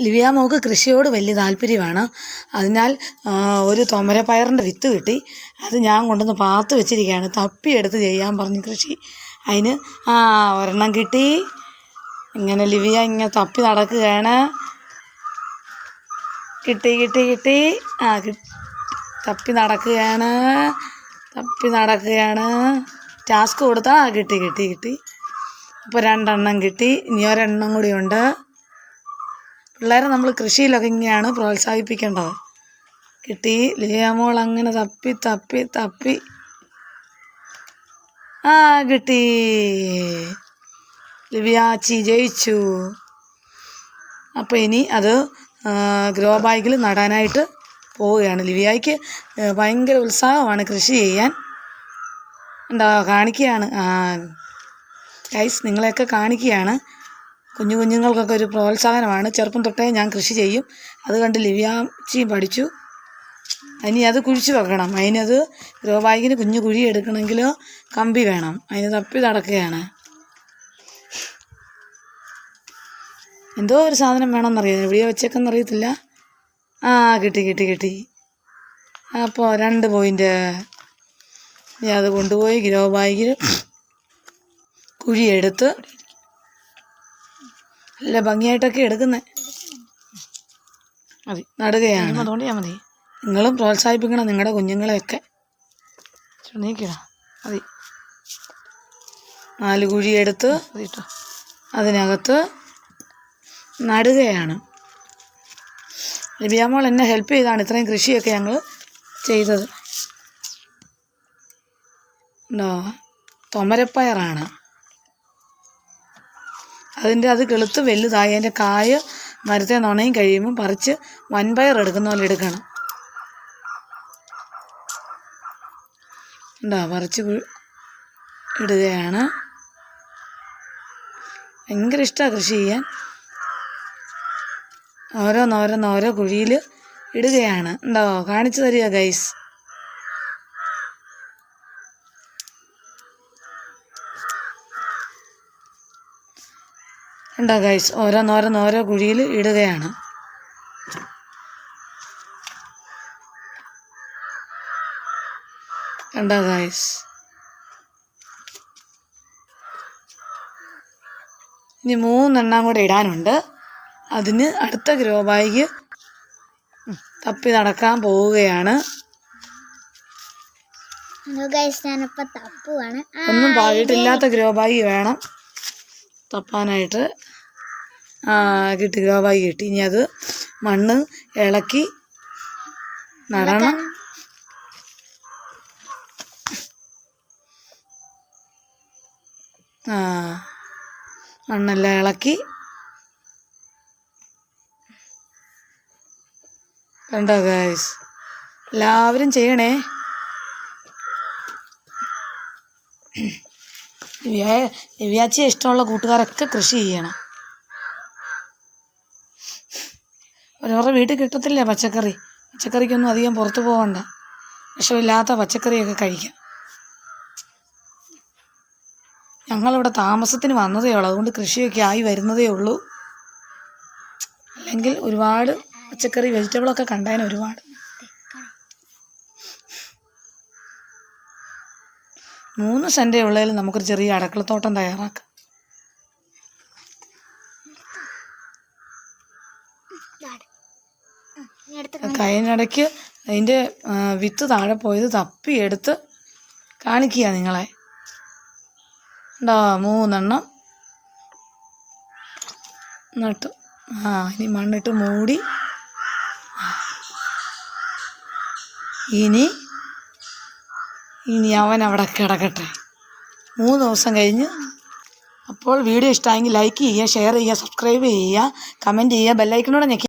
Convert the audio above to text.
Livia mock കൃഷിയോട് വലിയ താല്പര്യമാണ്. അതിനാൽ ഒരു തൊമരപ്പയറിന്റെ വിത്ത് കിട്ടി. അത് ഞാൻ കൊണ്ടുവന്ന് പാത്ത് വെച്ചിരിക്കുകയാണ്. തപ്പിയെടുത്ത് ചെയ്യാൻ പറഞ്ഞു കൃഷി. അതിന് ആ ഒരെണ്ണം കിട്ടി. ഇങ്ങനെ ലിവിയ ഇങ്ങനെ തപ്പി നടക്കുകയാണ്. കിട്ടി കിട്ടി കിട്ടി. ആ തപ്പി നടക്കുകയാണ്. തപ്പി നടക്കുകയാണ്. ടാസ്ക് കൊടുത്താൽ കിട്ടി കിട്ടി കിട്ടി. അപ്പോൾ രണ്ടെണ്ണം കിട്ടി. ഇനി ഒരെണ്ണം കൂടിയുണ്ട് പിള്ളേരെ നമ്മൾ കൃഷിയിലൊക്കെ ഇങ്ങനെയാണ് പ്രോത്സാഹിപ്പിക്കേണ്ടത്. കിട്ടി ലിയാമോൾ അങ്ങനെ തപ്പി തപ്പി തപ്പി. ആ കിട്ടി. ലിവിയാച്ചി ജയിച്ചു. അപ്പോൾ ഇനി അത് ഗ്രോ ബാഗിൽ നടാനായിട്ട് പോവുകയാണ്. ലിവിയായിക്ക് ഭയങ്കര ഉത്സാഹമാണ് കൃഷി ചെയ്യാൻ. ഉണ്ടോ കാണിക്കുകയാണ്. ഗൈസ് നിങ്ങളെയൊക്കെ കാണിക്കുകയാണ്. കുഞ്ഞു കുഞ്ഞുങ്ങൾക്കൊക്കെ ഒരു പ്രോത്സാഹനമാണ്. ചെറുപ്പം തൊട്ടേ ഞാൻ കൃഷി ചെയ്യും. അത് കണ്ട് ലിവ്യാച്ചിയും പഠിച്ചു. ഇനി അത് കുഴിച്ചു വെക്കണം. അതിനത് ഗ്രോ കുഞ്ഞു കുഴി എടുക്കണമെങ്കിൽ കമ്പി വേണം. അതിന് തപ്പി നടക്കുകയാണ്. എന്തോ ഒരു സാധനം വേണമെന്നറിയാം എവിടെയോ വെച്ചേക്കെന്നറിയത്തില്ല. ആ കിട്ടി കിട്ടി കിട്ടി. അപ്പോൾ രണ്ട് പോയിന്റ് അത് കൊണ്ടുപോയി ഗ്രോ ബാഗിൽ കുഴിയെടുത്ത് നല്ല ഭംഗിയായിട്ടൊക്കെ എടുക്കുന്നത് മതി. നടുകയാണ്. അതുകൊണ്ട് ഞാൻ മതി. നിങ്ങളും പ്രോത്സാഹിപ്പിക്കണം നിങ്ങളുടെ കുഞ്ഞുങ്ങളെയൊക്കെ. നീക്കണം മതി. നാല് കുഴിയെടുത്ത് അതിനകത്ത് നടുകയാണ്. ലിബിയാമോൾ എന്നെ ഹെൽപ്പ് ചെയ്താണ് ഇത്രയും കൃഷിയൊക്കെ ഞങ്ങൾ ചെയ്തത്. ഉണ്ടോ? തൊമരപ്പയറാണ്. അതിന്റെ അത് കിളുത്ത് വലുതായി അതിന്റെ കായ മരത്തെ നുണയും കഴിയുമ്പോൾ പറിച്ച് വൻപയർ എടുക്കുന്ന പോലെ എടുക്കണം. ഉണ്ടോ പറിച്ച് ഇടുകയാണ്. ഭയങ്കര ഇഷ്ടമാണ് കൃഷി ചെയ്യാൻ. ഓരോന്നോരോന്ന് ഓരോ കുഴിയിൽ ഇടുകയാണ്. ഉണ്ടോ കാണിച്ചു തരിക ഗൈസ് ഉണ്ടോ ഗൈസ് ഓരോന്നോരോന്ന് ഓരോ കുഴിയിൽ ഇടുകയാണ്. കണ്ടോ ഗൈസ് ഇനി മൂന്നെണ്ണം കൂടെ ഇടാനുണ്ട്. അതിന് അടുത്ത ഗ്രോ ബാഗ് തപ്പി നടക്കാൻ പോവുകയാണ്. ഒന്നും പാകിയിട്ടില്ലാത്ത ഗ്രോ ബാഗ് വേണം. തപ്പാനായിട്ട് കിട്ടുക വൈകിട്ട് കിട്ടി. ഇനി അത് മണ്ണ് ഇളക്കി നടണം. ആ മണ്ണെല്ലാം ഇളക്കി. കണ്ടോ ഗായ്സ് എല്ലാവരും ചെയ്യണേ? ദിവ്യ- ഇഷ്ടമുള്ള കൂട്ടുകാരൊക്കെ കൃഷി ചെയ്യണം. ഓരോരോ വീട്ടിൽ കിട്ടത്തില്ല പച്ചക്കറി? പച്ചക്കറിക്കൊന്നും അധികം പുറത്തു പോകണ്ട വിഷമില്ലാത്ത പച്ചക്കറിയൊക്കെ കഴിക്കാം. ഞങ്ങളിവിടെ താമസത്തിന് വന്നതേ ഉള്ളൂ. അതുകൊണ്ട് കൃഷിയൊക്കെ ആയി വരുന്നതേ ഉള്ളൂ. അല്ലെങ്കിൽ ഒരുപാട് പച്ചക്കറി വെജിറ്റബിളൊക്കെ കണ്ടേനെ ഒരുപാട്. മൂന്ന് സെന്റേ ഉള്ളതിൽ നമുക്കൊരു ചെറിയ അടുക്കളത്തോട്ടം തയ്യാറാക്കാം. കഴിഞ്ഞിടയ്ക്ക് അതിന്റെ വിത്ത് താഴെ പോയത് തപ്പി എടുത്ത് കാണിക്കുക നിങ്ങളെ. ഉണ്ടോ മൂന്നെണ്ണം. നട്ടു ആ ഇനി മണ്ണിട്ട് മൂടി. ഇനി ഇനി അവൻ അവിടെ കിടക്കട്ടെ. മൂന്ന് ദിവസം കഴിഞ്ഞ് അപ്പോൾ വീഡിയോ ഇഷ്ടമായെങ്കിൽ ലൈക്ക് ചെയ്യുക ഷെയർ ചെയ്യുക സബ്സ്ക്രൈബ് ചെയ്യുക കമന്റ് ചെയ്യുക ബെല്ലൈക്കണോടെ ഞെക്കി